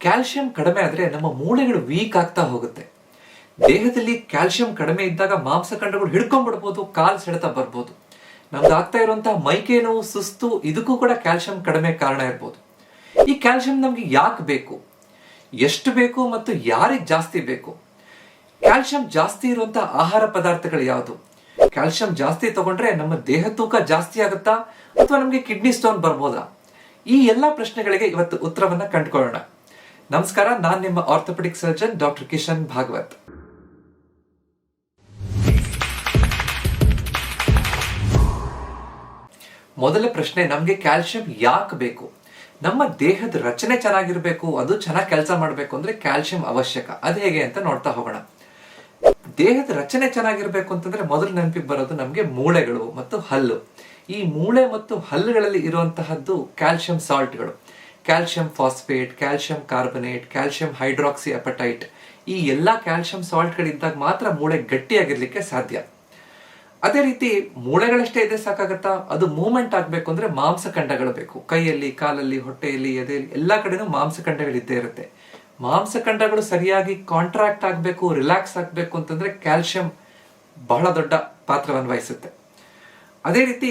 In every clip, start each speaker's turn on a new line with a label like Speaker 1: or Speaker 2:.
Speaker 1: Calcium ಕಡಿಮೆ ಆದರೆ ನಮ್ಮ ಮೂಳೆಗಳು ವೀಕ್ ಆಗ್ತಾ ಹೋಗುತ್ತೆ. ದೇಹದಲ್ಲಿ ಕ್ಯಾಲ್ಸಿಯಂ ಕಡಿಮೆ ಇದ್ದಾಗ ಮಾಂಸಖಂಡಗಳು ಹಿಡ್ಕೊಂಡ್ಬಿಡ್ಬೋದು, ಕಾಲು ಸೆಳೆತ ಬರ್ಬೋದು. ನಮ್ಗೆ ಆಗ್ತಾ ಇರುವಂತಹ ಮೈಕೈ ನೋವು ಸುಸ್ತು, ಇದಕ್ಕೂ ಕೂಡ ಕ್ಯಾಲ್ಸಿಯಂ ಕಡಿಮೆ ಕಾರಣ ಇರ್ಬೋದು. ಈ ಕ್ಯಾಲ್ಸಿಯಂ ನಮಗೆ ಯಾಕೆ ಬೇಕು? ಎಷ್ಟು ಬೇಕು ಮತ್ತು ಯಾರಿಗೆ ಜಾಸ್ತಿ ಬೇಕು? ಕ್ಯಾಲ್ಸಿಯಂ ಜಾಸ್ತಿ ಇರುವಂತಹ ಆಹಾರ ಪದಾರ್ಥಗಳು ಯಾವುದು? ಕ್ಯಾಲ್ಸಿಯಂ ಜಾಸ್ತಿ ತಗೊಂಡ್ರೆ ನಮ್ಮ ದೇಹ ತೂಕ ಜಾಸ್ತಿ ಆಗುತ್ತಾ ಅಥವಾ ನಮಗೆ ಕಿಡ್ನಿ ಸ್ಟೋನ್ ಬರ್ಬೋದಾ? ಈ ಎಲ್ಲ ಪ್ರಶ್ನೆಗಳಿಗೆ ಇವತ್ತು ಉತ್ತರವನ್ನ ಕಂಡುಕೊಳ್ಳೋಣ. ನಮಸ್ಕಾರ, ನಾನ್ ನಿಮ್ಮ orthopaedic surgeon doctor Kishan Bhagwat. ಮೊದಲ ಪ್ರಶ್ನೆ, ನಮಗೆ ಕ್ಯಾಲ್ಸಿಯಂ ಯಾಕೆ ಬೇಕು? ನಮ್ಮ ದೇಹದ ರಚನೆ ಚೆನ್ನಾಗಿರ್ಬೇಕು, ಅದು ಚೆನ್ನಾಗಿ ಕೆಲಸ ಮಾಡಬೇಕು ಅಂದ್ರೆ ಕ್ಯಾಲ್ಸಿಯಂ ಅವಶ್ಯಕ. ಅದು ಹೇಗೆ ಅಂತ ನೋಡ್ತಾ ಹೋಗೋಣ. ದೇಹದ ರಚನೆ ಚೆನ್ನಾಗಿರ್ಬೇಕು ಅಂತಂದ್ರೆ ಮೊದಲು ನೆನಪಿಗೆ ಬರೋದು ನಮಗೆ ಮೂಳೆಗಳು ಮತ್ತು ಹಲ್ಲು. ಈ ಮೂಳೆ ಮತ್ತು ಹಲ್ಲುಗಳಲ್ಲಿ ಇರುವಂತಹದ್ದು calcium ಸಾಲ್ಟ್ಗಳು calcium phosphate calcium carbonate calcium hydroxyapatite ಈ ಎಲ್ಲ ಕ್ಯಾಲ್ಸಿಯಂ ಸಾಲ್ಟ್ಗಳಿದ್ದಾಗ ಮಾತ್ರ ಮೂಳೆ ಗಟ್ಟಿಯಾಗಿರ್ಲಿಕ್ಕೆ ಸಾಧ್ಯ. ಅದೇ ರೀತಿ ಮೂಳೆಗಳಷ್ಟೇ ಇದೆ ಸಾಕಾಗತ್ತಾ? ಅದು ಮೂವ್ಮೆಂಟ್ ಆಗಬೇಕು ಅಂದ್ರೆ ಮಾಂಸಖಂಡಗಳು ಬೇಕು. ಕೈಯಲ್ಲಿ, ಕಾಲಲ್ಲಿ, ಹೊಟ್ಟೆಯಲ್ಲಿ, ಎದೆಯಲ್ಲಿ ಎಲ್ಲ ಕಡೆನೂ ಮಾಂಸಖಂಡಗಳಿದ್ದೇ ಇರುತ್ತೆ. ಮಾಂಸಖಂಡಗಳು ಸರಿಯಾಗಿ ಕಾಂಟ್ರಾಕ್ಟ್ ಆಗಬೇಕು ರಿಲ್ಯಾಕ್ಸ್ ಆಗಬೇಕು ಅಂತಂದ್ರೆ ಕ್ಯಾಲ್ಸಿಯಂ ಬಹಳ ದೊಡ್ಡ ಪಾತ್ರವನ್ನು ವಹಿಸುತ್ತೆ ಅದೇ ರೀತಿ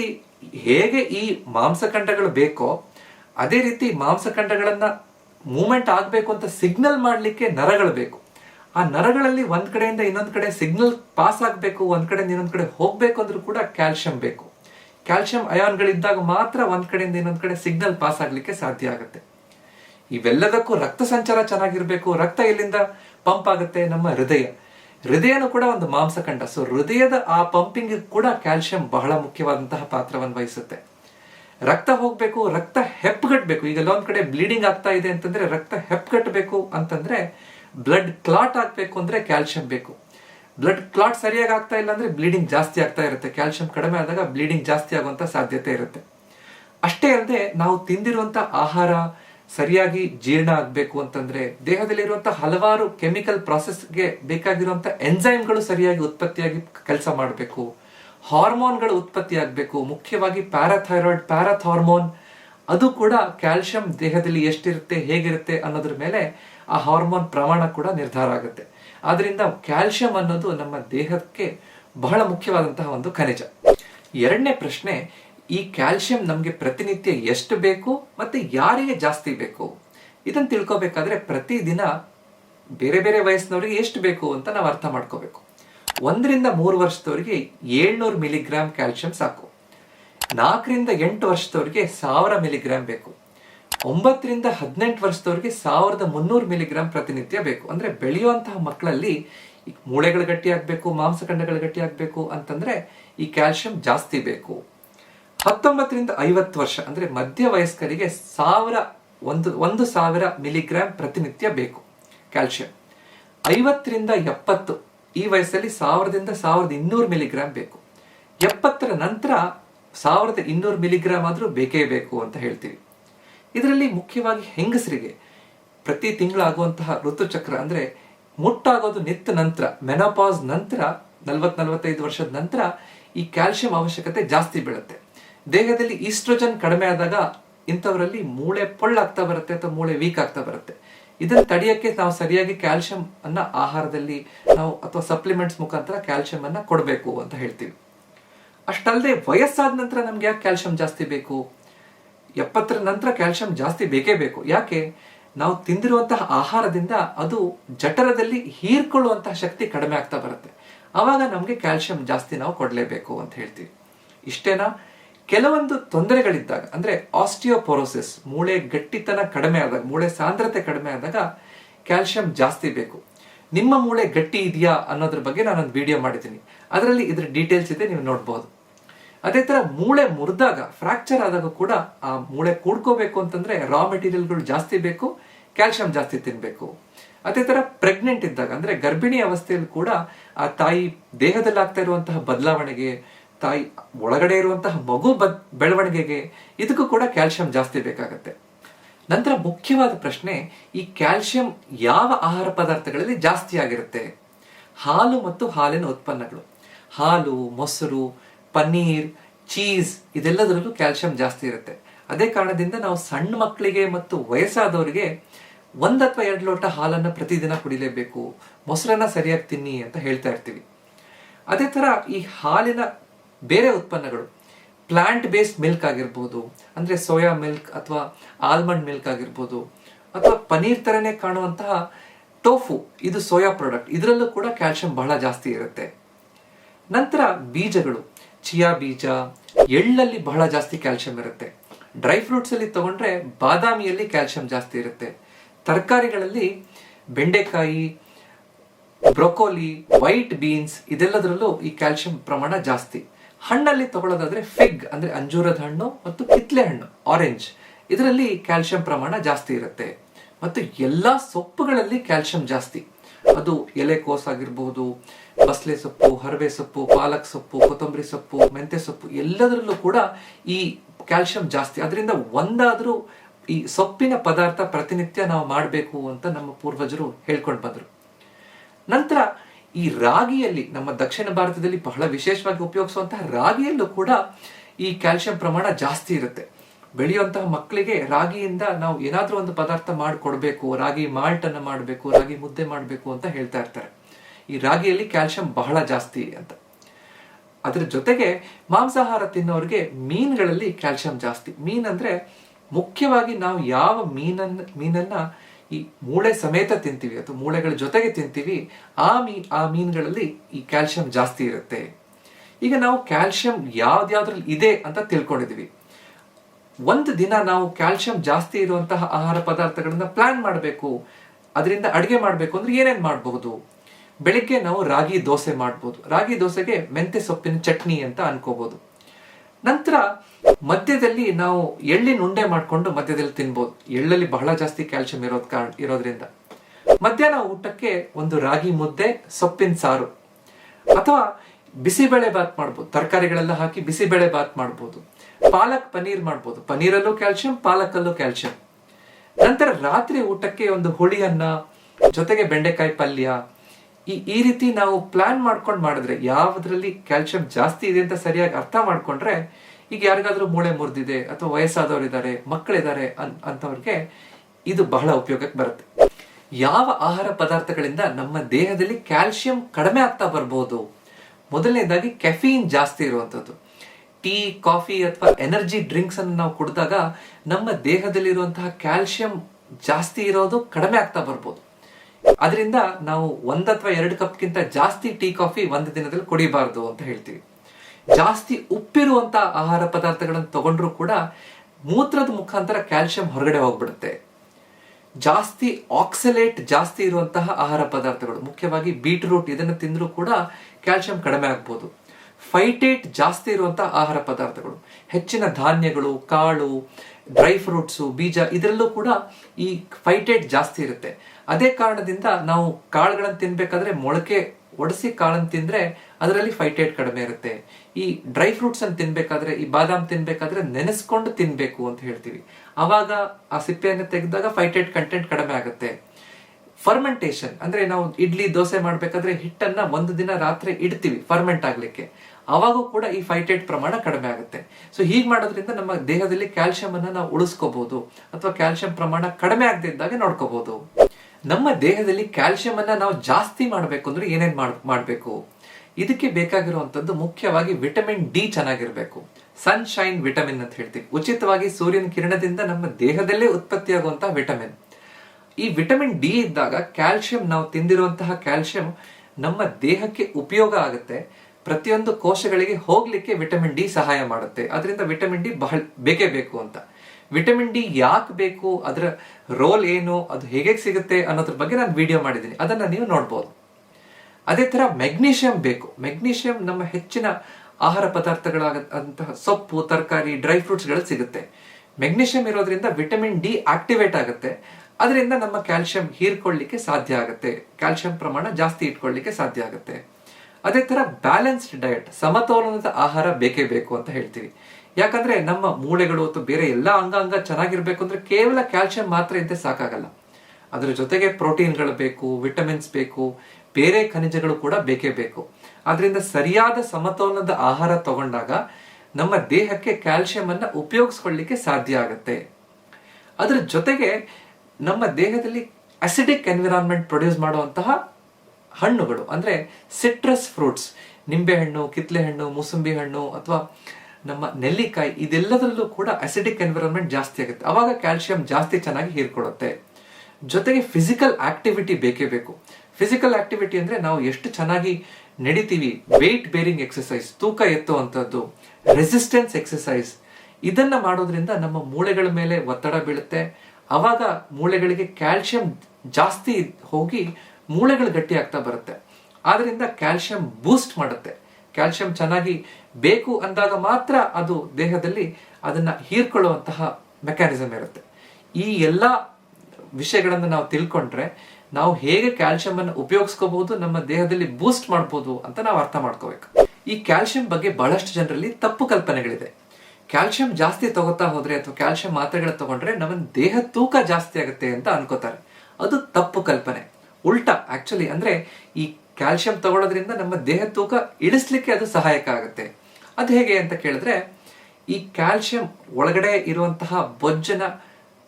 Speaker 1: ಹೇಗೆ ಈ ಮಾಂಸಖಂಡಗಳು ಬೇಕೋ ಅದೇ ರೀತಿ ಮಾಂಸಖಂಡಗಳನ್ನ ಮೂಮೆಂಟ್ ಆಗಬೇಕು ಅಂತ ಸಿಗ್ನಲ್ ಮಾಡಲಿಕ್ಕೆ ನರಗಳು ಬೇಕು. ಆ ನರಗಳಲ್ಲಿ ಒಂದ್ ಕಡೆಯಿಂದ ಇನ್ನೊಂದ್ ಕಡೆ ಸಿಗ್ನಲ್ ಪಾಸ್ ಆಗಬೇಕು, ಒಂದ್ ಕಡೆಯಿಂದ ಇನ್ನೊಂದ್ ಕಡೆ ಹೋಗ್ಬೇಕು ಅಂದ್ರೂ ಕೂಡ ಕ್ಯಾಲ್ಸಿಯಂ ಬೇಕು. ಕ್ಯಾಲ್ಸಿಯಂ ಅಯಾನ್ಗಳಿದ್ದಾಗ ಮಾತ್ರ ಒಂದ್ ಕಡೆಯಿಂದ ಇನ್ನೊಂದ್ ಕಡೆ ಸಿಗ್ನಲ್ ಪಾಸ್ ಆಗ್ಲಿಕ್ಕೆ ಸಾಧ್ಯ ಆಗುತ್ತೆ. ಇವೆಲ್ಲದಕ್ಕೂ ರಕ್ತ ಸಂಚಾರ ಚೆನ್ನಾಗಿರ್ಬೇಕು. ರಕ್ತ ಎಲ್ಲಿಂದ ಪಂಪ್ ಆಗುತ್ತೆ ನಮ್ಮ ಹೃದಯ. ಹೃದಯನೂ ಕೂಡ ಒಂದು ಮಾಂಸಖಂಡ. ಸೊ ಹೃದಯದ ಆ ಪಂಪಿಂಗ್ ಕೂಡ ಕ್ಯಾಲ್ಸಿಯಂ ಬಹಳ ಮುಖ್ಯವಾದಂತಹ ಪಾತ್ರವನ್ನು ವಹಿಸುತ್ತೆ ರಕ್ತ ಹೋಗ್ಬೇಕು, ರಕ್ತ ಹೆಪ್ಪಗಟ್ಟಬೇಕು ಈಗ ಎಲ್ಲೊಂದು ಕಡೆ ಬ್ಲೀಡಿಂಗ್ ಆಗ್ತಾ ಇದೆ ಅಂತಂದ್ರೆ ರಕ್ತ ಹೆಪ್ಪಗಟ್ಟಬೇಕು ಅಂತಂದ್ರೆ ಬ್ಲಡ್ ಕ್ಲಾಟ್ ಆಗ್ಬೇಕು ಅಂದ್ರೆ ಕ್ಯಾಲ್ಸಿಯಂ ಬೇಕು. ಬ್ಲಡ್ ಕ್ಲಾಟ್ ಸರಿಯಾಗಿ ಆಗ್ತಾ ಇಲ್ಲ ಅಂದ್ರೆ ಬ್ಲೀಡಿಂಗ್ ಜಾಸ್ತಿ ಆಗ್ತಾ ಇರುತ್ತೆ. ಕ್ಯಾಲ್ಶಿಯಂ ಕಡಿಮೆ ಆದಾಗ ಬ್ಲೀಡಿಂಗ್ ಜಾಸ್ತಿ ಆಗುವಂತ ಸಾಧ್ಯತೆ ಇರುತ್ತೆ. ಅಷ್ಟೇ ಅಲ್ಲದೆ ನಾವು ತಿಂದಿರುವಂತ ಆಹಾರ ಸರಿಯಾಗಿ ಜೀರ್ಣ ಆಗ್ಬೇಕು ಅಂತಂದ್ರೆ ದೇಹದಲ್ಲಿರುವಂತಹ ಹಲವಾರು ಕೆಮಿಕಲ್ ಪ್ರಾಸೆಸ್ಗೆ ಬೇಕಾಗಿರುವಂತ ಎಂಜೈಮ್ಗಳು ಸರಿಯಾಗಿ ಉತ್ಪತ್ತಿಯಾಗಿ ಕೆಲಸ ಮಾಡಬೇಕು. ಹಾರ್ಮೋನ್ಗಳು ಉತ್ಪತ್ತಿ ಆಗಬೇಕು, ಮುಖ್ಯವಾಗಿ ಪ್ಯಾರಾಥೈರಾಯ್ಡ್, ಪ್ಯಾರಾಥಾರ್ಮೋನ್, ಅದು ಕೂಡ ಕ್ಯಾಲ್ಶಿಯಂ ದೇಹದಲ್ಲಿ ಎಷ್ಟಿರುತ್ತೆ, ಹೇಗಿರುತ್ತೆ ಅನ್ನೋದ್ರ ಮೇಲೆ ಆ ಹಾರ್ಮೋನ್ ಪ್ರಮಾಣ ಕೂಡ ನಿರ್ಧಾರ ಆಗುತ್ತೆ. ಆದ್ರಿಂದ ಕ್ಯಾಲ್ಶಿಯಂ ಅನ್ನೋದು ನಮ್ಮ ದೇಹಕ್ಕೆ ಬಹಳ ಮುಖ್ಯವಾದಂತಹ ಒಂದು ಖನಿಜ. ಎರಡನೇ ಪ್ರಶ್ನೆ, ಈ ಕ್ಯಾಲ್ಶಿಯಂ ನಮಗೆ ಪ್ರತಿನಿತ್ಯ ಎಷ್ಟು ಬೇಕು ಮತ್ತೆ ಯಾರಿಗೆ ಜಾಸ್ತಿ ಬೇಕು? ಇದನ್ನ ತಿಳ್ಕೊಬೇಕಾದ್ರೆ ಪ್ರತಿದಿನ ಬೇರೆ ಬೇರೆ ವಯಸ್ಸಿನವರಿಗೆ ಎಷ್ಟು ಬೇಕು ಅಂತ ನಾವು ಅರ್ಥ ಮಾಡ್ಕೋಬೇಕು. ಒಂದರಿಂದ ಮೂರು ವರ್ಷದವರಿಗೆ ಏಳ್ನೂರು ಮಿಲಿಗ್ರಾಮ್ ಕ್ಯಾಲ್ಸಿಯಂ ಸಾಕು. ನಾಲ್ಕರಿಂದ ಎಂಟು ವರ್ಷದವರಿಗೆ ಸಾವಿರ ಮಿಲಿಗ್ರಾಮ್ ಬೇಕು. ಒಂಬತ್ತರಿಂದ ಹದಿನೆಂಟು ವರ್ಷದವರಿಗೆ ಸಾವಿರದ ಮುನ್ನೂರು ಮಿಲಿಗ್ರಾಮ್ ಪ್ರತಿನಿತ್ಯ ಬೇಕು. ಅಂದ್ರೆ ಬೆಳೆಯುವಂತಹ ಮಕ್ಕಳಲ್ಲಿ ಮೂಳೆಗಳು ಗಟ್ಟಿ ಆಗ್ಬೇಕು ಮಾಂಸಖಂಡಗಳು ಗಟ್ಟಿ ಆಗ್ಬೇಕು ಅಂತಂದ್ರೆ ಈ ಕ್ಯಾಲ್ಸಿಯಂ ಜಾಸ್ತಿ ಬೇಕು. ಹತ್ತೊಂಬತ್ತರಿಂದ ಐವತ್ತು ವರ್ಷ, ಅಂದ್ರೆ ಮಧ್ಯ ವಯಸ್ಕರಿಗೆ ಸಾವಿರ ಒಂದು ಒಂದು ಸಾವಿರ ಮಿಲಿಗ್ರಾಮ್ ಪ್ರತಿನಿತ್ಯ ಬೇಕು ಕ್ಯಾಲ್ಸಿಯಂ ಐವತ್ತರಿಂದ ಎಪ್ಪತ್ತು ಈ ವಯಸ್ಸಲ್ಲಿ ಸಾವಿರದಿಂದ ಸಾವಿರದ ಇನ್ನೂರು ಮಿಲಿಗ್ರಾಮ್ ಬೇಕು. ಎಪ್ಪತ್ತರ ನಂತರ ಸಾವಿರದ ಇನ್ನೂರು ಮಿಲಿಗ್ರಾಮ್ ಆದರೂ ಬೇಕೇ ಬೇಕು ಅಂತ ಹೇಳ್ತೀವಿ. ಇದರಲ್ಲಿ ಮುಖ್ಯವಾಗಿ ಹೆಂಗಸರಿಗೆ ಪ್ರತಿ ತಿಂಗಳಾಗುವಂತಹ ಋತುಚಕ್ರ ಅಂದರೆ ಮುಟ್ಟಾಗೋದು ನಿತ್ತ ನಂತರ ಮೆನೋಪಾಸ್ ನಂತರ ನಲ್ವತ್ ನಲವತ್ತೈದು ವರ್ಷದ ನಂತರ ಈ ಕ್ಯಾಲ್ಸಿಯಂ ಅವಶ್ಯಕತೆ ಜಾಸ್ತಿ ಬೀಳುತ್ತೆ. ದೇಹದಲ್ಲಿ ಈಸ್ಟ್ರೋಜನ್ ಕಡಿಮೆ ಆದಾಗ ಇಂಥವರಲ್ಲಿ ಮೂಳೆ ಪೊಳ್ಳಾಗ್ತಾ ಬರುತ್ತೆ ಅಥವಾ ಮೂಳೆ ವೀಕ್ ಆಗ್ತಾ ಬರುತ್ತೆ. ಇದನ್ನ ತಡೆಯಕ್ಕೆ ನಾವು ಸರಿಯಾಗಿ ಕ್ಯಾಲ್ಸಿಯಂ ಅನ್ನ ಆಹಾರದಲ್ಲಿ ನಾವು ಅಥವಾ ಸಪ್ಲಿಮೆಂಟ್ಸ್ ಮುಖಾಂತರ ಕ್ಯಾಲ್ಸಿಯಂ ಅನ್ನ ಕೊಡಬೇಕು ಅಂತ ಹೇಳ್ತೀವಿ. ಅಷ್ಟಲ್ಲದೆ ವಯಸ್ಸಾದ ನಂತರ ನಮ್ಗೆ ಯಾಕೆ ಕ್ಯಾಲ್ಸಿಯಂ ಜಾಸ್ತಿ ಬೇಕು? ಎಪ್ಪತ್ತರ ನಂತರ ಕ್ಯಾಲ್ಸಿಯಂ ಜಾಸ್ತಿ ಬೇಕೇ ಬೇಕು. ಯಾಕೆ? ನಾವು ತಿಂದಿರುವಂತಹ ಆಹಾರದಿಂದ ಅದು ಜಠರದಲ್ಲಿ ಹೀರ್ಕೊಳ್ಳುವಂತಹ ಶಕ್ತಿ ಕಡಿಮೆ ಆಗ್ತಾ ಬರುತ್ತೆ. ಆವಾಗ ನಮಗೆ ಕ್ಯಾಲ್ಸಿಯಂ ಜಾಸ್ತಿ ನಾವು ಕೊಡಲೇಬೇಕು ಅಂತ ಹೇಳ್ತೀವಿ. ಇಷ್ಟೇನಾ? ಕೆಲವೊಂದು ತೊಂದರೆಗಳಿದ್ದಾಗ, ಅಂದ್ರೆ ಆಸ್ಟಿಯೋಪೊರೋಸಿಸ್ ಮೂಳೆ ಗಟ್ಟಿತನ ಕಡಿಮೆ ಆದಾಗ, ಮೂಳೆ ಸಾಂದ್ರತೆ ಕಡಿಮೆ ಆದಾಗ ಕ್ಯಾಲ್ಸಿಯಂ ಜಾಸ್ತಿ ಬೇಕು. ನಿಮ್ಮ ಮೂಳೆ ಗಟ್ಟಿ ಇದೆಯಾ ಅನ್ನೋದ್ರ ಬಗ್ಗೆ ನಾನೊಂದು ವಿಡಿಯೋ ಮಾಡಿದ್ದೀನಿ. ಅದರಲ್ಲಿ ಇದ್ರ ಡೀಟೇಲ್ಸ್ ಇದೆ, ನೀವು ನೋಡಬಹುದು ಅದೇ ತರ ಮೂಳೆ ಮುರಿದಾಗ ಫ್ರಾಕ್ಚರ್ ಆದಾಗ ಕೂಡ ಆ ಮೂಳೆ ಕೂಡ್ಕೋಬೇಕು ಅಂತಂದ್ರೆ ರಾ ಮೆಟೀರಿಯಲ್ಗಳು ಜಾಸ್ತಿ ಬೇಕು ಕ್ಯಾಲ್ಸಿಯಂ ಜಾಸ್ತಿ ತಿನ್ಬೇಕು. ಅದೇ ತರ ಪ್ರೆಗ್ನೆಂಟ್ ಇದ್ದಾಗ, ಅಂದ್ರೆ ಗರ್ಭಿಣಿ ಅವಸ್ಥೆಯಲ್ಲಿ ಕೂಡ ಆ ತಾಯಿ ದೇಹದಲ್ಲಿ ಆಗ್ತಾ ಇರುವಂತಹ ಬದಲಾವಣೆಗೆ ತಾಯಿ ಒಳಗಡೆ ಇರುವಂತಹ ಮಗು ಬದ್ ಬೆಳವಣಿಗೆಗೆ ಇದಕ್ಕೂ ಕೂಡ ಕ್ಯಾಲ್ಸಿಯಂ ಜಾಸ್ತಿ ಬೇಕಾಗುತ್ತೆ. ನಂತರ ಮುಖ್ಯವಾದ ಪ್ರಶ್ನೆ, ಈ ಕ್ಯಾಲ್ಸಿಯಂ ಯಾವ ಆಹಾರ ಪದಾರ್ಥಗಳಲ್ಲಿ ಜಾಸ್ತಿ ಆಗಿರುತ್ತೆ? ಹಾಲು ಮತ್ತು ಹಾಲಿನ ಉತ್ಪನ್ನಗಳು. ಹಾಲು, ಮೊಸರು, ಪನ್ನೀರ್, ಚೀಸ್ ಇದೆಲ್ಲದರಲ್ಲೂ ಕ್ಯಾಲ್ಸಿಯಂ ಜಾಸ್ತಿ ಇರುತ್ತೆ. ಅದೇ ಕಾರಣದಿಂದ ನಾವು ಸಣ್ಣ ಮಕ್ಕಳಿಗೆ ಮತ್ತು ವಯಸ್ಸಾದವರಿಗೆ ಒಂದು ಅಥವಾ ಎರಡು ಲೋಟ ಹಾಲನ್ನು ಪ್ರತಿದಿನ ಕುಡಿಲೇಬೇಕು. ಮೊಸರನ್ನ ಸರಿಯಾಗಿ ತಿನ್ನಿ ಅಂತ ಹೇಳ್ತಾ ಇರ್ತೀವಿ. ಅದೇ ತರ ಈ ಹಾಲಿನ ಬೇರೆ ಉತ್ಪನ್ನಗಳು. ಪ್ಲಾಂಟ್ ಬೇಸ್ಡ್ ಮಿಲ್ಕ್ ಆಗಿರ್ಬೋದು, ಅಂದರೆ ಸೋಯಾ ಮಿಲ್ಕ್ ಅಥವಾ ಆಲ್ಮಂಡ್ ಮಿಲ್ಕ್ ಆಗಿರ್ಬೋದು, ಅಥವಾ ಪನೀರ್ ಥರನೇ ಕಾಣುವಂತಹ ಟೋಫು ಇದು ಸೋಯಾ ಪ್ರಾಡಕ್ಟ್ ಇದರಲ್ಲೂ ಕೂಡ ಕ್ಯಾಲ್ಶಿಯಂ ಬಹಳ ಜಾಸ್ತಿ ಇರುತ್ತೆ. ನಂತರ ಬೀಜಗಳು. ಚಿಯಾ ಬೀಜ, ಎಳ್ಳಲ್ಲಿ ಬಹಳ ಜಾಸ್ತಿ ಕ್ಯಾಲ್ಶಿಯಂ ಇರುತ್ತೆ. ಡ್ರೈ ಫ್ರೂಟ್ಸ್ ಅಲ್ಲಿ ತಗೊಂಡ್ರೆ ಬಾದಾಮಿಯಲ್ಲಿ ಕ್ಯಾಲ್ಶಿಯಂ ಜಾಸ್ತಿ ಇರುತ್ತೆ. ತರಕಾರಿಗಳಲ್ಲಿ ಬೆಂಡೆಕಾಯಿ ಬ್ರೊಕೋಲಿ ವೈಟ್ ಬೀನ್ಸ್ ಇದೆಲ್ಲದರಲ್ಲೂ ಈ ಕ್ಯಾಲ್ಶಿಯಂ ಪ್ರಮಾಣ ಜಾಸ್ತಿ. ಹಣ್ಣಲ್ಲಿ ತಗೊಳ್ಳೋದಾದ್ರೆ ಫಿಗ್ ಅಂದ್ರೆ ಅಂಜೂರದ ಹಣ್ಣು ಮತ್ತು ಕಿತ್ಲೆ ಹಣ್ಣು ಆರೆಂಜ್ ಇದರಲ್ಲಿ ಕ್ಯಾಲ್ಸಿಯಂ ಪ್ರಮಾಣ ಜಾಸ್ತಿ ಇರುತ್ತೆ. ಮತ್ತು ಎಲ್ಲಾ ಸೊಪ್ಪುಗಳಲ್ಲಿ ಕ್ಯಾಲ್ಸಿಯಂ ಜಾಸ್ತಿ. ಅದು ಎಲೆಕೋಸ್ ಆಗಿರಬಹುದು ಬಸ್ಲೆ ಸೊಪ್ಪು, ಹರವೆ ಸೊಪ್ಪು, ಪಾಲಕ್ ಸೊಪ್ಪು, ಕೊತ್ತಂಬರಿ ಸೊಪ್ಪು ಮೆಂತೆ ಸೊಪ್ಪು, ಎಲ್ಲದರಲ್ಲೂ ಕೂಡ ಈ ಕ್ಯಾಲ್ಸಿಯಂ ಜಾಸ್ತಿ. ಅದರಿಂದ ಒಂದಾದರೂ ಈ ಸೊಪ್ಪಿನ ಪದಾರ್ಥ ಪ್ರತಿನಿತ್ಯ ನಾವು ಮಾಡಬೇಕು ಅಂತ ನಮ್ಮ ಪೂರ್ವಜರು ಹೇಳ್ಕೊಂಡು ಬಂದರು. ನಂತರ ಈ ರಾಗಿಯಲ್ಲಿ ನಮ್ಮ ದಕ್ಷಿಣ ಭಾರತದಲ್ಲಿ ಬಹಳ ವಿಶೇಷವಾಗಿ ಉಪಯೋಗಿಸುವಂತಹ ರಾಗಿಯಲ್ಲೂ ಕೂಡ ಈ ಕ್ಯಾಲ್ಸಿಯಂ ಪ್ರಮಾಣ ಜಾಸ್ತಿ ಇರುತ್ತೆ. ಬೆಳೆಯುವಂತಹ ಮಕ್ಕಳಿಗೆ ರಾಗಿಯಿಂದ ನಾವು ಏನಾದರೂ ಒಂದು ಪದಾರ್ಥ ಮಾಡಿಕೊಡ್ಬೇಕು, ರಾಗಿ ಮಾಲ್ಟನ್ನು ಮಾಡಬೇಕು, ರಾಗಿ ಮುದ್ದೆ ಮಾಡಬೇಕು ಅಂತ ಹೇಳ್ತಾ ಇರ್ತಾರೆ. ಈ ರಾಗಿಯಲ್ಲಿ ಕ್ಯಾಲ್ಸಿಯಂ ಬಹಳ ಜಾಸ್ತಿ ಅಂತ. ಅದರ ಜೊತೆಗೆ ಮಾಂಸಾಹಾರ ತಿನ್ನೋರಿಗೆ ಮೀನುಗಳಲ್ಲಿ ಕ್ಯಾಲ್ಸಿಯಂ ಜಾಸ್ತಿ. ಮೀನ್ ಅಂದ್ರೆ ಮುಖ್ಯವಾಗಿ ನಾವು ಯಾವ ಮೀನನ್ನ ಮೀನನ್ನ ಈ ಮೂಳೆ ಸಮೇತ ತಿಂತೀವಿ, ಅಥವಾ ಮೂಳೆಗಳ ಜೊತೆಗೆ ತಿಂತೀವಿ, ಆ ಮೀ, ಆ ಮೀನುಗಳಲ್ಲಿ ಈ ಕ್ಯಾಲ್ಸಿಯಂ ಜಾಸ್ತಿ ಇರುತ್ತೆ. ಈಗ ನಾವು ಕ್ಯಾಲ್ಸಿಯಂ ಯಾವ್ದಾದ್ರಲ್ಲಿ ಇದೆ ಅಂತ ತಿಳ್ಕೊಂಡಿದೀವಿ ಒಂದು ದಿನ ನಾವು ಕ್ಯಾಲ್ಸಿಯಂ ಜಾಸ್ತಿ ಇರುವಂತಹ ಆಹಾರ ಪದಾರ್ಥಗಳನ್ನ ಪ್ಲಾನ್ ಮಾಡಬೇಕು. ಅದರಿಂದ ಅಡಿಗೆ ಮಾಡಬೇಕು ಅಂದ್ರೆ ಏನೇನ್ ಮಾಡಬಹುದು? ಬೆಳಿಗ್ಗೆ ನಾವು ರಾಗಿ ದೋಸೆ ಮಾಡ್ಬೋದು. ರಾಗಿ ದೋಸೆಗೆ ಮೆಂತೆ ಸೊಪ್ಪಿನ ಚಟ್ನಿ ಅಂತ ಅನ್ಕೋಬಹುದು ನಂತರ ಮಧ್ಯದಲ್ಲಿ ನಾವು ಎಳ್ಳಿನ ಉಂಡೆ ಮಾಡ್ಕೊಂಡು ಮಧ್ಯದಲ್ಲಿ ತಿನ್ಬೋದು. ಎಳ್ಳಲ್ಲಿ ಬಹಳ ಜಾಸ್ತಿ ಕ್ಯಾಲ್ಸಿಯಂ ಇರೋದ್ ಕಾರಣ, ಇರೋದ್ರಿಂದ. ಮಧ್ಯಾಹ್ನ ಊಟಕ್ಕೆ ಒಂದು ರಾಗಿ ಮುದ್ದೆ, ಸೊಪ್ಪಿನ ಸಾರು. ಅಥವಾ ಬಿಸಿಬೇಳೆ ಬಾತ್ ಮಾಡ್ಬೋದು. ತರಕಾರಿಗಳೆಲ್ಲ ಹಾಕಿ ಬಿಸಿಬೇಳೆ ಬಾತ್ ಮಾಡ್ಬೋದು. ಪಾಲಕ್ ಪನೀರ್ ಮಾಡ್ಬೋದು. ಪನೀರಲ್ಲೂ ಕ್ಯಾಲ್ಸಿಯಂ ಪಾಲಕಲ್ಲೂ ಕ್ಯಾಲ್ಸಿಯಂ ನಂತರ ರಾತ್ರಿ ಊಟಕ್ಕೆ ಒಂದು ಹುಳಿಯನ್ನ ಜೊತೆಗೆ ಬೆಂಡೆಕಾಯಿ ಪಲ್ಯ ಈ ಈ ರೀತಿ ನಾವು ಪ್ಲಾನ್ ಮಾಡ್ಕೊಂಡು ಮಾಡಿದ್ರೆ ಯಾವ್ದ್ರಲ್ಲಿ ಕ್ಯಾಲ್ಸಿಯಂ ಜಾಸ್ತಿ ಇದೆ ಅಂತ ಸರಿಯಾಗಿ ಅರ್ಥ ಮಾಡ್ಕೊಂಡ್ರೆ ಈಗ ಯಾರಿಗಾದ್ರೂ ಮೂಳೆ ಮುರಿದಿದೆ ಅಥವಾ ವಯಸ್ಸಾದವರಿದ್ದಾರೆ, ಮಕ್ಕಳಿದ್ದಾರೆ ಅನ್, ಅಂತವ್ರಿಗೆ ಇದು ಬಹಳ ಉಪಯೋಗಕ್ಕೆ ಬರುತ್ತೆ. ಯಾವ ಆಹಾರ ಪದಾರ್ಥಗಳಿಂದ ನಮ್ಮ ದೇಹದಲ್ಲಿ ಕ್ಯಾಲ್ಸಿಯಂ ಕಡಿಮೆ ಆಗ್ತಾ ಬರ್ಬೋದು? ಮೊದಲನೇದಾಗಿ ಕೆಫೀನ್ ಜಾಸ್ತಿ ಇರುವಂಥದ್ದು. ಟೀ ಕಾಫಿ ಅಥವಾ ಎನರ್ಜಿ ಡ್ರಿಂಕ್ಸ್ ಅನ್ನು ನಾವು ಕುಡಿದಾಗ ನಮ್ಮ ದೇಹದಲ್ಲಿರುವಂತಹ ಕ್ಯಾಲ್ಸಿಯಂ ಜಾಸ್ತಿ ಇರೋದು ಕಡಿಮೆ ಆಗ್ತಾ ಬರ್ಬೋದು. ಅದರಿಂದ ನಾವು ಒಂದ್ ಅಥವಾ ಎರಡು ಕಪ್ಗಿಂತ ಜಾಸ್ತಿ ಟೀ, ಕಾಫಿ ಒಂದು ದಿನದಲ್ಲಿ ಕುಡಿಬಾರ್ದು ಅಂತ ಹೇಳ್ತೀವಿ. ಜಾಸ್ತಿ ಉಪ್ಪಿರುವಂತ ಆಹಾರ ಪದಾರ್ಥಗಳನ್ನು ತಗೊಂಡ್ರು ಕೂಡ ಮೂತ್ರದ ಮುಖಾಂತರ ಕ್ಯಾಲ್ಸಿಯಂ ಹೊರಗಡೆ ಹೋಗ್ಬಿಡುತ್ತೆ. ಜಾಸ್ತಿ ಆಕ್ಸಲೇಟ್ ಜಾಸ್ತಿ ಇರುವಂತಹ ಆಹಾರ ಪದಾರ್ಥಗಳು, ಮುಖ್ಯವಾಗಿ ಬೀಟ್ರೂಟ್ ಇದನ್ನು ತಿಂದರೂ ಕೂಡ ಕ್ಯಾಲ್ಸಿಯಂ ಕಡಿಮೆ ಆಗ್ಬೋದು. ಫೈಟೇಟ್ ಜಾಸ್ತಿ ಇರುವಂತಹ ಆಹಾರ ಪದಾರ್ಥಗಳು, ಹೆಚ್ಚಿನ ಧಾನ್ಯಗಳು, ಕಾಳು ಡ್ರೈ ಫ್ರೂಟ್ಸು, ಬೀಜ ಇದರಲ್ಲೂ ಕೂಡ ಈ ಫೈಟೇಟ್ ಜಾಸ್ತಿ ಇರುತ್ತೆ. ಅದೇ ಕಾರಣದಿಂದ ನಾವು ಕಾಳುಗಳನ್ನು ತಿನ್ಬೇಕಾದ್ರೆ ಮೊಳಕೆ ಒಡಿಸಿ ಕಾಳನ್ನು ತಿಂದ್ರೆ ಅದರಲ್ಲಿ ಫೈಟೇಟ್ ಕಡಿಮೆ ಇರುತ್ತೆ. ಈ ಡ್ರೈ ಫ್ರೂಟ್ಸ್ ಅನ್ನು ತಿನ್ಬೇಕಾದ್ರೆ, ಈ ಬಾದಾಮ್ ತಿನ್ಬೇಕಾದ್ರೆ ನೆನೆಸ್ಕೊಂಡು ತಿನ್ಬೇಕು ಅಂತ ಹೇಳ್ತೀವಿ. ಆವಾಗ ಆ ಸಿಪ್ಪೆಯನ್ನು ತೆಗೆದಾಗ ಫೈಟೇಟ್ ಕಂಟೆಂಟ್ ಕಡಿಮೆ ಆಗುತ್ತೆ. ಫರ್ಮೆಂಟೇಶನ್ ಅಂದ್ರೆ ನಾವು ಇಡ್ಲಿ, ದೋಸೆ ಮಾಡ್ಬೇಕಾದ್ರೆ ಹಿಟ್ಟನ್ನ ಒಂದು ದಿನ ರಾತ್ರಿ ಇಡ್ತೀವಿ, ಫರ್ಮೆಂಟ್ ಆಗ್ಲಿಕ್ಕೆ. ಅವಾಗೂ ಕೂಡ ಈ ಫೈಟೇಟ್ ಪ್ರಮಾಣ ಕಡಿಮೆ ಆಗುತ್ತೆ. ಸೊ ಹೀಗೆ ಮಾಡೋದ್ರಿಂದ ನಮ್ಮ ದೇಹದಲ್ಲಿ ಕ್ಯಾಲ್ಸಿಯಂ ಅನ್ನ ನಾವು ಉಳಿಸ್ಕೋಬಹುದು ಅಥವಾ ಕ್ಯಾಲ್ಸಿಯಂ ಪ್ರಮಾಣ ಕಡಿಮೆ ಆಗದೆ ಇದ್ದಾಗ ನೋಡ್ಕೋಬಹುದು ನಮ್ಮ ದೇಹದಲ್ಲಿ ಕ್ಯಾಲ್ಸಿಯಂ ಅನ್ನ ನಾವು ಜಾಸ್ತಿ ಮಾಡಬೇಕು ಅಂದ್ರೆ ಏನೇನ್ ಮಾಡಬೇಕು ಮಾಡ್ಬೇಕು? ಇದಕ್ಕೆ ಬೇಕಾಗಿರುವಂತದ್ದು ಮುಖ್ಯವಾಗಿ ವಿಟಮಿನ್ ಡಿ ಚೆನ್ನಾಗಿರ್ಬೇಕು. ಸನ್ಶೈನ್ ವಿಟಮಿನ್ ಅಂತ ಹೇಳ್ತೀವಿ. ಉಚಿತವಾಗಿ ಸೂರ್ಯನ ಕಿರಣದಿಂದ ನಮ್ಮ ದೇಹದಲ್ಲೇ ಉತ್ಪತ್ತಿಯಾಗುವಂತಹ ವಿಟಮಿನ್ ಈ ವಿಟಮಿನ್ ಡಿ ಇದ್ದಾಗ ಕ್ಯಾಲ್ಸಿಯಂ ನಾವು ತಿಂದಿರುವಂತಹ ಕ್ಯಾಲ್ಸಿಯಂ ನಮ್ಮ ದೇಹಕ್ಕೆ ಉಪಯೋಗ ಆಗುತ್ತೆ. ಪ್ರತಿಯೊಂದು ಕೋಶಗಳಿಗೆ ಹೋಗ್ಲಿಕ್ಕೆ ವಿಟಮಿನ್ ಡಿ ಸಹಾಯ ಮಾಡುತ್ತೆ. ಅದರಿಂದ ವಿಟಮಿನ್ ಡಿ ಬಹಳ ಬೇಕೇ ಬೇಕು ಅಂತ. ವಿಟಮಿನ್ ಡಿ ಯಾಕೆ ಬೇಕು, ಅದರ ರೋಲ್ ಏನು, ಅದು ಹೇಗೆ ಸಿಗುತ್ತೆ ಅನ್ನೋದ್ರ ಬಗ್ಗೆ ನಾನು ವಿಡಿಯೋ ಮಾಡಿದ್ದೀನಿ. ಅದನ್ನ ನೀವು ನೋಡ್ಬೋದು. ಅದೇ ತರ ಮೆಗ್ನೀಷಿಯಂ ಬೇಕು. ಮೆಗ್ನೀಷಿಯಂ ನಮ್ಮ ಹೆಚ್ಚಿನ ಆಹಾರ ಪದಾರ್ಥಗಳಾಗಂತಹ ಸೊಪ್ಪು, ತರಕಾರಿ, ಡ್ರೈ ಫ್ರೂಟ್ಸ್ಗಳು ಸಿಗುತ್ತೆ. ಮೆಗ್ನೀಷಿಯಂ ಇರೋದ್ರಿಂದ ವಿಟಮಿನ್ ಡಿ ಆಕ್ಟಿವೇಟ್ ಆಗುತ್ತೆ. ಅದರಿಂದ ನಮ್ಮ ಕ್ಯಾಲ್ಸಿಯಂ ಹೀರ್ಕೊಳ್ಳಿಕ್ಕೆ ಸಾಧ್ಯ ಆಗುತ್ತೆ. ಕ್ಯಾಲ್ಸಿಯಂ ಪ್ರಮಾಣ ಜಾಸ್ತಿ ಇಟ್ಕೊಳ್ಳಿಕ್ಕೆ ಸಾಧ್ಯ ಆಗುತ್ತೆ. ಅದೇ ತರ ಬ್ಯಾಲೆನ್ಸ್ಡ್ ಡಯಟ್ ಸಮತೋಲನದ ಆಹಾರ ಬೇಕೇ ಬೇಕು ಅಂತ ಹೇಳ್ತೀವಿ. ಯಾಕಂದ್ರೆ ನಮ್ಮ ಮೂಳೆಗಳು ಅಥವಾ ಬೇರೆ ಎಲ್ಲಾ ಅಂಗಾಂಗ ಚೆನ್ನಾಗಿರ್ಬೇಕು ಅಂದ್ರೆ ಕೇವಲ ಕ್ಯಾಲ್ಸಿಯಂ ಮಾತ್ರ ಇಂತೆ ಸಾಕಾಗಲ್ಲ. ಅದರ ಜೊತೆಗೆ ಪ್ರೋಟೀನ್ಗಳು ಬೇಕು ವಿಟಮಿನ್ಸ್ ಬೇಕು, ಬೇರೆ ಖನಿಜಗಳು ಕೂಡ ಬೇಕೇ ಬೇಕು. ಆದ್ರಿಂದ ಸರಿಯಾದ ಸಮತೋಲನದ ಆಹಾರ ತಗೊಂಡಾಗ ನಮ್ಮ ದೇಹಕ್ಕೆ ಕ್ಯಾಲ್ಸಿಯಂ ಅನ್ನ ಉಪಯೋಗಿಸ್ಕೊಳ್ಳಿಕ್ಕೆ ಸಾಧ್ಯ ಆಗುತ್ತೆ. ಅದರ ಜೊತೆಗೆ ನಮ್ಮ ದೇಹದಲ್ಲಿ ಅಸಿಡಿಕ್ ಎನ್ವಿರಾನ್ಮೆಂಟ್ ಪ್ರೊಡ್ಯೂಸ್ ಮಾಡುವಂತಹ ಹಣ್ಣುಗಳು, ಅಂದ್ರೆ ಸಿಟ್ರಸ್ ಫ್ರೂಟ್ಸ್ ನಿಂಬೆಹಣ್ಣು ಕಿತ್ಲೆ ಹಣ್ಣು ಮೂಸಂಬಿ ಹಣ್ಣು ಅಥವಾ ನಮ್ಮ ನೆಲ್ಲಿಕಾಯಿ, ಇದೆಲ್ಲದರಲ್ಲೂ ಕೂಡ ಅಸಿಡಿಕ್ ಎನ್ವಿರಾನ್ಮೆಂಟ್ ಜಾಸ್ತಿ ಆಗುತ್ತೆ. ಅವಾಗ ಕ್ಯಾಲ್ಸಿಯಂ ಜಾಸ್ತಿ ಚೆನ್ನಾಗಿ ಹೀರ್ಕೊಡುತ್ತೆ ಜೊತೆಗೆ ಫಿಸಿಕಲ್ ಆಕ್ಟಿವಿಟಿ ಬೇಕೇ ಬೇಕು. ಫಿಸಿಕಲ್ ಆಕ್ಟಿವಿಟಿ ಅಂದ್ರೆ ನಾವು ಎಷ್ಟು ಚೆನ್ನಾಗಿ ನಡಿತೀವಿ ವೆಯ್ಟ್ ಬೇರಿಂಗ್ ಎಕ್ಸಸೈಸ್ ತೂಕ ಎತ್ತುವಂಥದ್ದು ರೆಸಿಸ್ಟೆನ್ಸ್ ಎಕ್ಸಸೈಸ್ ಇದನ್ನ ಮಾಡೋದ್ರಿಂದ ನಮ್ಮ ಮೂಳೆಗಳ ಮೇಲೆ ಒತ್ತಡ ಬೀಳುತ್ತೆ. ಅವಾಗ ಮೂಳೆಗಳಿಗೆ ಕ್ಯಾಲ್ಸಿಯಂ ಜಾಸ್ತಿ ಹೋಗಿ ಮೂಳೆಗಳು ಗಟ್ಟಿ ಆಗ್ತಾ ಬರುತ್ತೆ. ಆದ್ರಿಂದ ಕ್ಯಾಲ್ಸಿಯಂ ಬೂಸ್ಟ್ ಮಾಡುತ್ತೆ. ಕ್ಯಾಲ್ಸಿಯಂ ಚೆನ್ನಾಗಿ ಬೇಕು ಅಂದಾಗ ಮಾತ್ರ ಅದು ದೇಹದಲ್ಲಿ ಅದನ್ನ ಹೀರ್ಕೊಳ್ಳುವಂತಹ ಮೆಕ್ಯಾನಿಸಮ್ ಇರುತ್ತೆ. ಈ ಎಲ್ಲ ವಿಷಯಗಳನ್ನು ನಾವು ತಿಳ್ಕೊಂಡ್ರೆ ನಾವು ಹೇಗೆ ಕ್ಯಾಲ್ಸಿಯಂ ಅನ್ನು ಉಪಯೋಗಿಸ್ಕೋಬಹುದು, ನಮ್ಮ ದೇಹದಲ್ಲಿ ಬೂಸ್ಟ್ ಮಾಡಬಹುದು ಅಂತ ನಾವು ಅರ್ಥ ಮಾಡ್ಕೋಬೇಕು. ಈ ಕ್ಯಾಲ್ಸಿಯಂ ಬಗ್ಗೆ ಬಹಳಷ್ಟು ಜನರಲ್ಲಿ ತಪ್ಪು ಕಲ್ಪನೆಗಳಿದೆ. ಕ್ಯಾಲ್ಸಿಯಂ ಜಾಸ್ತಿ ತಗೋತಾ ಹೋದ್ರೆ ಅಥವಾ ಕ್ಯಾಲ್ಸಿಯಂ ಮಾತ್ರೆಗಳ ತಗೊಂಡ್ರೆ ನಮ್ಮ ದೇಹ ತೂಕ ಜಾಸ್ತಿ ಆಗುತ್ತೆ ಅಂತ ಅನ್ಕೋತಾರೆ. ಅದು ತಪ್ಪು ಕಲ್ಪನೆ. ಉಲ್ಟಾ ಆಕ್ಚುಲಿ ಅಂದ್ರೆ ಈ ಕ್ಯಾಲ್ಸಿಯಂ ತಗೊಳ್ಳೋದ್ರಿಂದ ನಮ್ಮ ದೇಹ ತೂಕ ಇಳಿಸ್ಲಿಕ್ಕೆ ಅದು ಸಹಾಯಕ ಆಗುತ್ತೆ. ಅದು ಹೇಗೆ ಅಂತ ಕೇಳಿದ್ರೆ, ಈ ಕ್ಯಾಲ್ಸಿಯಂ ಒಳಗಡೆ ಇರುವಂತಹ ಬೊಜ್ಜನ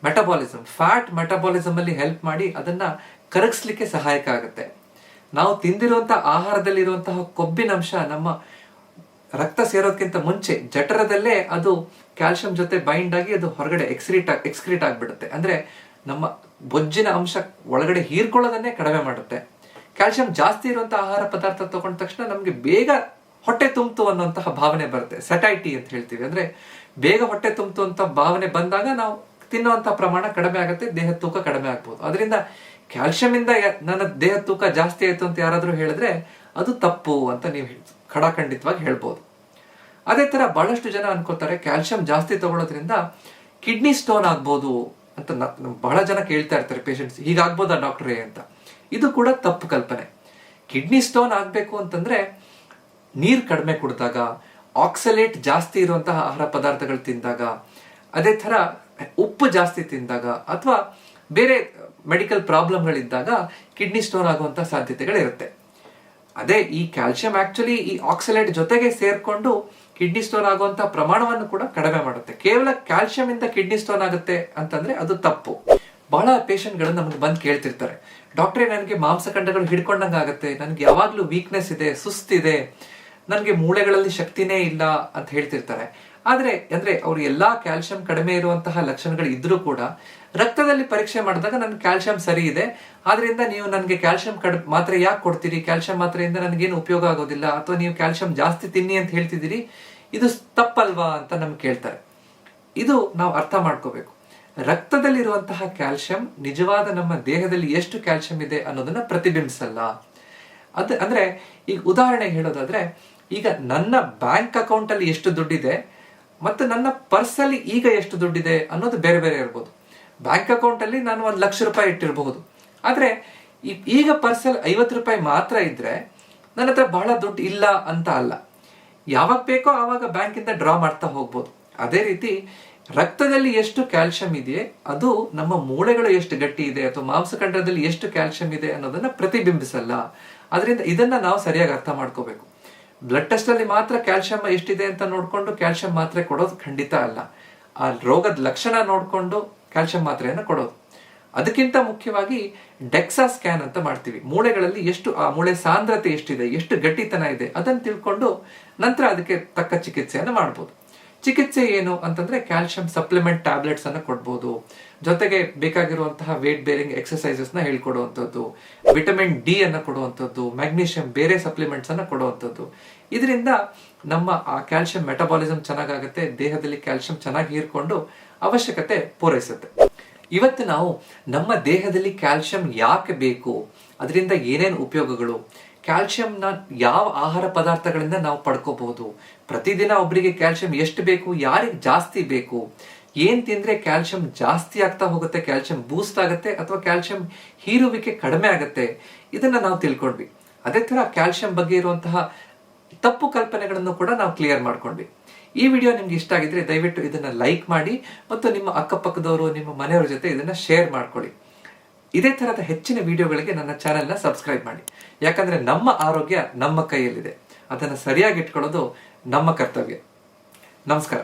Speaker 1: ಮೆಟಬಾಲಿಸಮ್ ಫ್ಯಾಟ್ ಮೆಟಬಾಲಿಸಮ್ ಅಲ್ಲಿ ಹೆಲ್ಪ್ ಮಾಡಿ ಅದನ್ನ ಕರಗಿಸ್ಲಿಕ್ಕೆ ಸಹಾಯಕ ಆಗುತ್ತೆ. ನಾವು ತಿಂದಿರುವಂತಹ ಆಹಾರದಲ್ಲಿರುವಂತಹ ಕೊಬ್ಬಿನಂಶ ನಮ್ಮ ರಕ್ತ ಸೇರೋದಕ್ಕಿಂತ ಮುಂಚೆ ಜಠರದಲ್ಲೇ ಅದು ಕ್ಯಾಲ್ಸಿಯಂ ಜೊತೆ ಬೈಂಡ್ ಆಗಿ ಅದು ಹೊರಗಡೆ ಎಕ್ಸ್ಕ್ರೀಟ್ ಎಕ್ಸ್ಕ್ರೀಟ್ ಆಗಿಬಿಡುತ್ತೆ. ಅಂದ್ರೆ ನಮ್ಮ ಬೊಜ್ಜಿನ ಅಂಶ ಒಳಗಡೆ ಹೀರ್ಕೊಳ್ಳೋದನ್ನೇ ಕಡಿಮೆ ಮಾಡುತ್ತೆ. ಕ್ಯಾಲ್ಸಿಯಂ ಜಾಸ್ತಿ ಇರುವಂತಹ ಆಹಾರ ಪದಾರ್ಥ ತಗೊಂಡ ತಕ್ಷಣ ನಮಗೆ ಬೇಗ ಹೊಟ್ಟೆ ತುಂಬ್ತು ಅನ್ನುವಂತಹ ಭಾವನೆ ಬರುತ್ತೆ. ಸೆಟೈಟಿ ಅಂತ ಹೇಳ್ತೀವಿ. ಅಂದ್ರೆ ಬೇಗ ಹೊಟ್ಟೆ ತುಂಬ್ತು ಅಂತ ಭಾವನೆ ಬಂದಾಗ ನಾವು ತಿನ್ನುವಂತಹ ಪ್ರಮಾಣ ಕಡಿಮೆ ಆಗುತ್ತೆ, ದೇಹ ತೂಕ ಕಡಿಮೆ ಆಗ್ಬೋದು. ಅದರಿಂದ ಕ್ಯಾಲ್ಸಿಯಂ ಇಂದ ನನ್ನ ದೇಹ ತೂಕ ಜಾಸ್ತಿ ಆಯ್ತು ಅಂತ ಯಾರಾದರೂ ಹೇಳಿದ್ರೆ ಅದು ತಪ್ಪು ಅಂತ ನೀವು ಖಡಾಖಂಡಿತವಾಗಿ ಹೇಳ್ಬೋದು. ಅದೇ ತರ ಬಹಳಷ್ಟು ಜನ ಅನ್ಕೋತಾರೆ, ಕ್ಯಾಲ್ಸಿಯಂ ಜಾಸ್ತಿ ತಗೊಳ್ಳೋದ್ರಿಂದ ಕಿಡ್ನಿ ಸ್ಟೋನ್ ಆಗ್ಬೋದು ಅಂತ ಬಹಳ ಜನ ಕೇಳ್ತಾ ಇರ್ತಾರೆ ಪೇಷಂಟ್ಸ್ ಹೀಗಾಗ್ಬೋದಾ ಡಾಕ್ಟ್ರೇ ಅಂತ. ಇದು ಕೂಡ ತಪ್ಪು ಕಲ್ಪನೆ. ಕಿಡ್ನಿ ಸ್ಟೋನ್ ಆಗಬೇಕು ಅಂತಂದ್ರೆ ನೀರು ಕಡಿಮೆ ಕುಡಿದಾಗ ಆಕ್ಸಲೇಟ್ ಜಾಸ್ತಿ ಇರುವಂತಹ ಆಹಾರ ಪದಾರ್ಥಗಳು ತಿಂದಾಗ, ಅದೇ ಥರ ಉಪ್ಪು ಜಾಸ್ತಿ ತಿಂದಾಗ ಅಥವಾ ಬೇರೆ ಮೆಡಿಕಲ್ ಪ್ರಾಬ್ಲಮ್ಗಳಿದ್ದಾಗ ಕಿಡ್ನಿ ಸ್ಟೋನ್ ಆಗುವಂತಹ ಸಾಧ್ಯತೆಗಳಿರುತ್ತೆ. ಅದೇ ಈ ಕ್ಯಾಲ್ಸಿಯಂ ಆಕ್ಚುಲಿ ಈ ಆಕ್ಸಲೇಟ್ ಜೊತೆಗೆ ಸೇರ್ಕೊಂಡು ಕಿಡ್ನಿ ಸ್ಟೋನ್ ಆಗುವಂತಹ ಪ್ರಮಾಣವನ್ನು ಕೂಡ ಕಡಿಮೆ ಮಾಡುತ್ತೆ. ಕೇವಲ ಕ್ಯಾಲ್ಸಿಯಂ ಇಂದ ಕಿಡ್ನಿ ಸ್ಟೋನ್ ಆಗುತ್ತೆ ಅಂತಂದ್ರೆ ಅದು ತಪ್ಪು. ಬಹಳ ಪೇಷಂಟ್ಗಳು ನಮ್ಗೆ ಬಂದು ಕೇಳ್ತಿರ್ತಾರೆ. ಡಾಕ್ಟ್ರೇ ನನಗೆ ಮಾಂಸಖಂಡಗಳು ಹಿಡ್ಕೊಂಡಂಗೆ ಆಗುತ್ತೆ. ನನಗೆ ಯಾವಾಗಲೂ ವೀಕ್ನೆಸ್ ಇದೆ ಸುಸ್ತಿದೆ ನನಗೆ ಮೂಳೆಗಳಲ್ಲಿ ಶಕ್ತಿನೇ ಇಲ್ಲ ಅಂತ ಹೇಳ್ತಿರ್ತಾರೆ. ಆದರೆ ಅಂದ್ರೆ ಅವ್ರು ಎಲ್ಲಾ ಕ್ಯಾಲ್ಸಿಯಂ ಕಡಿಮೆ ಇರುವಂತಹ ಲಕ್ಷಣಗಳು ಇದ್ರೂ ಕೂಡ ರಕ್ತದಲ್ಲಿ ಪರೀಕ್ಷೆ ಮಾಡಿದಾಗ ನನ್ ಕ್ಯಾಲ್ಸಿಯಂ ಸರಿ ಇದೆ. ಆದ್ರಿಂದ ನೀವು ನನಗೆ ಕ್ಯಾಲ್ಸಿಯಂ ಕಡ್, ಮಾತ್ರೆ ಯಾಕೆ ಕೊಡ್ತೀರಿ? ಕ್ಯಾಲ್ಸಿಯಂ ಮಾತ್ರೆಯಿಂದ ನನಗೇನು ಉಪಯೋಗ ಆಗೋದಿಲ್ಲ? ಅಥವಾ ನೀವು ಕ್ಯಾಲ್ಸಿಯಂ ಜಾಸ್ತಿ ತಿನ್ನಿ ಅಂತ ಹೇಳ್ತಿದ್ದೀರಿ? ಇದು ತಪ್ಪಲ್ವಾ ಅಂತ ನಮ್ಗೆ ಕೇಳ್ತಾರೆ. ಇದು ನಾವು ಅರ್ಥ ಮಾಡ್ಕೋಬೇಕು. ರಕ್ತದಲ್ಲಿರುವಂತಹ ಕ್ಯಾಲ್ಸಿಯಂ ನಿಜವಾದ ನಮ್ಮ ದೇಹದಲ್ಲಿ ಎಷ್ಟು ಕ್ಯಾಲ್ಸಿಯಂ ಇದೆ ಅನ್ನೋದನ್ನ ಪ್ರತಿಬಿಂಬಿಸಲ್ಲ. ಅದ ಅಂದ್ರೆ ಈಗ ಉದಾಹರಣೆ ಹೇಳೋದಾದ್ರೆ, ಈಗ ನನ್ನ ಬ್ಯಾಂಕ್ ಅಕೌಂಟ್ ಅಲ್ಲಿ ಎಷ್ಟು ದುಡ್ಡಿದೆ ಮತ್ತು ನನ್ನ ಪರ್ಸಲ್ಲಿ ಈಗ ಎಷ್ಟು ದುಡ್ಡಿದೆ ಅನ್ನೋದು ಬೇರೆ ಬೇರೆ ಇರ್ಬೋದು. ಬ್ಯಾಂಕ್ ಅಕೌಂಟ್ ಅಲ್ಲಿ ನಾನು ಒಂದು ಲಕ್ಷ ರೂಪಾಯಿ ಇಟ್ಟಿರಬಹುದು. ಆದ್ರೆ ಈಗ ಪರ್ಸ್ ಅಲ್ಲಿ ಐವತ್ತು ರೂಪಾಯಿ ಮಾತ್ರ ಇದ್ರೆ ನನ್ನ ಹತ್ರ ಬಹಳ ದುಡ್ಡು ಇಲ್ಲ ಅಂತ ಅಲ್ಲ. ಯಾವಾಗ ಬೇಕೋ ಆವಾಗ ಬ್ಯಾಂಕಿಂದ ಡ್ರಾ ಮಾಡ್ತಾ ಹೋಗ್ಬೋದು. ಅದೇ ರೀತಿ ರಕ್ತದಲ್ಲಿ ಎಷ್ಟು ಕ್ಯಾಲ್ಸಿಯಂ ಇದೆಯೇ, ಅದು ನಮ್ಮ ಮೂಳೆಗಳು ಎಷ್ಟು ಗಟ್ಟಿ ಇದೆ ಅಥವಾ ಮಾಂಸಖಂಡದಲ್ಲಿ ಎಷ್ಟು ಕ್ಯಾಲ್ಸಿಯಂ ಇದೆ ಅನ್ನೋದನ್ನ ಪ್ರತಿಬಿಂಬಿಸಲ್ಲ. ಅದರಿಂದ ಇದನ್ನ ನಾವು ಸರಿಯಾಗಿ ಅರ್ಥ ಮಾಡ್ಕೋಬೇಕು. ಬ್ಲಡ್ ಟೆಸ್ಟ್ ಅಲ್ಲಿ ಮಾತ್ರ ಕ್ಯಾಲ್ಸಿಯಂ ಎಷ್ಟಿದೆ ಅಂತ ನೋಡ್ಕೊಂಡು ಕ್ಯಾಲ್ಸಿಯಂ ಮಾತ್ರೆ ಕೊಡೋದು ಖಂಡಿತ ಅಲ್ಲ. ಆ ರೋಗದ ಲಕ್ಷಣ ನೋಡ್ಕೊಂಡು ಕ್ಯಾಲ್ಸಿಯಂ ಮಾತ್ರೆಯನ್ನು ಕೊಡೋದು. ಅದಕ್ಕಿಂತ ಮುಖ್ಯವಾಗಿ ಡೆಕ್ಸಾ ಸ್ಕ್ಯಾನ್ ಅಂತ ಮಾಡ್ತೀವಿ. ಮೂಳೆಗಳಲ್ಲಿ ಎಷ್ಟು, ಆ ಮೂಳೆ ಸಾಂದ್ರತೆ ಎಷ್ಟಿದೆ, ಎಷ್ಟು ಗಟ್ಟಿತನ ಇದೆ, ಅದನ್ನು ತಿಳ್ಕೊಂಡು ನಂತರ ಅದಕ್ಕೆ ತಕ್ಕ ಚಿಕಿತ್ಸೆಯನ್ನು ಮಾಡ್ಬೋದು. ಚಿಕಿತ್ಸೆ ಏನು ಅಂತಂದ್ರೆ ಕ್ಯಾಲ್ಸಿಯಂ ಸಪ್ಲಿಮೆಂಟ್ ಟ್ಯಾಬ್ಲೆಟ್ಸ್ ಅನ್ನು ಕೊಡ್ಬೋದು. ಜೊತೆಗೆ ಬೇಕಾಗಿರುವಂತಹ ವೇಟ್ ಬೇರಿಂಗ್ ಎಕ್ಸಸೈಸಸ್ನ ಹೇಳ್ಕೊಡುವಂಥದ್ದು ವಿಟಮಿನ್ ಡಿ ಅನ್ನ ಕೊಡುವಂಥದ್ದು ಮ್ಯಾಗ್ನೀಷಿಯಂ ಬೇರೆ ಸಪ್ಲಿಮೆಂಟ್ಸ್ ಅನ್ನ ಕೊಡುವಂಥದ್ದು. ಇದರಿಂದ ನಮ್ಮ ಆ ಕ್ಯಾಲ್ಸಿಯಂ ಮೆಟಬಾಲಿಸಮ್ ಚೆನ್ನಾಗಾಗುತ್ತೆ, ದೇಹದಲ್ಲಿ ಕ್ಯಾಲ್ಸಿಯಂ ಚೆನ್ನಾಗಿ ಹೀರ್ಕೊಂಡು ಅವಶ್ಯಕತೆ ಪೂರೈಸುತ್ತೆ. ಇವತ್ತು ನಾವು ನಮ್ಮ ದೇಹದಲ್ಲಿ ಕ್ಯಾಲ್ಸಿಯಂ ಯಾಕೆ ಬೇಕು? ಅದರಿಂದ ಏನೇನು ಉಪಯೋಗಗಳು? ಕ್ಯಾಲ್ಸಿಯಂನ ಯಾವ ಆಹಾರ ಪದಾರ್ಥಗಳಿಂದ ನಾವು ಪಡ್ಕೋಬಹುದು? ಪ್ರತಿದಿನ ಒಬ್ಬರಿಗೆ ಕ್ಯಾಲ್ಸಿಯಂ ಎಷ್ಟು ಬೇಕು? ಯಾರಿಗೆ ಜಾಸ್ತಿ ಬೇಕು? ಏನ್ ತಿಂದ್ರೆ ಕ್ಯಾಲ್ಸಿಯಂ ಜಾಸ್ತಿ ಆಗ್ತಾ ಹೋಗುತ್ತೆ? ಕ್ಯಾಲ್ಸಿಯಂ ಬೂಸ್ಟ್ ಆಗುತ್ತೆ ಅಥವಾ ಕ್ಯಾಲ್ಸಿಯಂ ಹೀರುವಿಕೆ ಕಡಿಮೆ ಆಗುತ್ತೆ? ಇದನ್ನ ನಾವು ತಿಳ್ಕೊಂಡ್ವಿ. ಅದೇ ತರ ಕ್ಯಾಲ್ಸಿಯಂ ಬಗ್ಗೆ ಇರುವಂತಹ ತಪ್ಪು ಕಲ್ಪನೆಗಳನ್ನು ಕೂಡ ನಾವು ಕ್ಲಿಯರ್ ಮಾಡ್ಕೊಂಡ್ವಿ. ಈ ವಿಡಿಯೋ ನಿಮ್ಗೆ ಇಷ್ಟ ಆಗಿದ್ರೆ ದಯವಿಟ್ಟು ಇದನ್ನ ಲೈಕ್ ಮಾಡಿ ಮತ್ತು ನಿಮ್ಮ ಅಕ್ಕಪಕ್ಕದವರು, ನಿಮ್ಮ ಮನೆಯವರ ಜೊತೆ ಇದನ್ನ ಶೇರ್ ಮಾಡ್ಕೊಳ್ಳಿ. ಇದೇ ತರಹದ ಹೆಚ್ಚಿನ ವಿಡಿಯೋಗಳಿಗೆ ನನ್ನ ಚಾನೆಲ್ನ ಸಬ್ಸ್ಕ್ರೈಬ್ ಮಾಡಿ. ಯಾಕಂದ್ರೆ ನಮ್ಮ ಆರೋಗ್ಯ ನಮ್ಮ ಕೈಯಲ್ಲಿದೆ. ಅದನ್ನು ಸರಿಯಾಗಿ ಇಟ್ಕೊಳ್ಳೋದು ನಮ್ಮ ಕರ್ತವ್ಯ. ನಮಸ್ಕಾರ.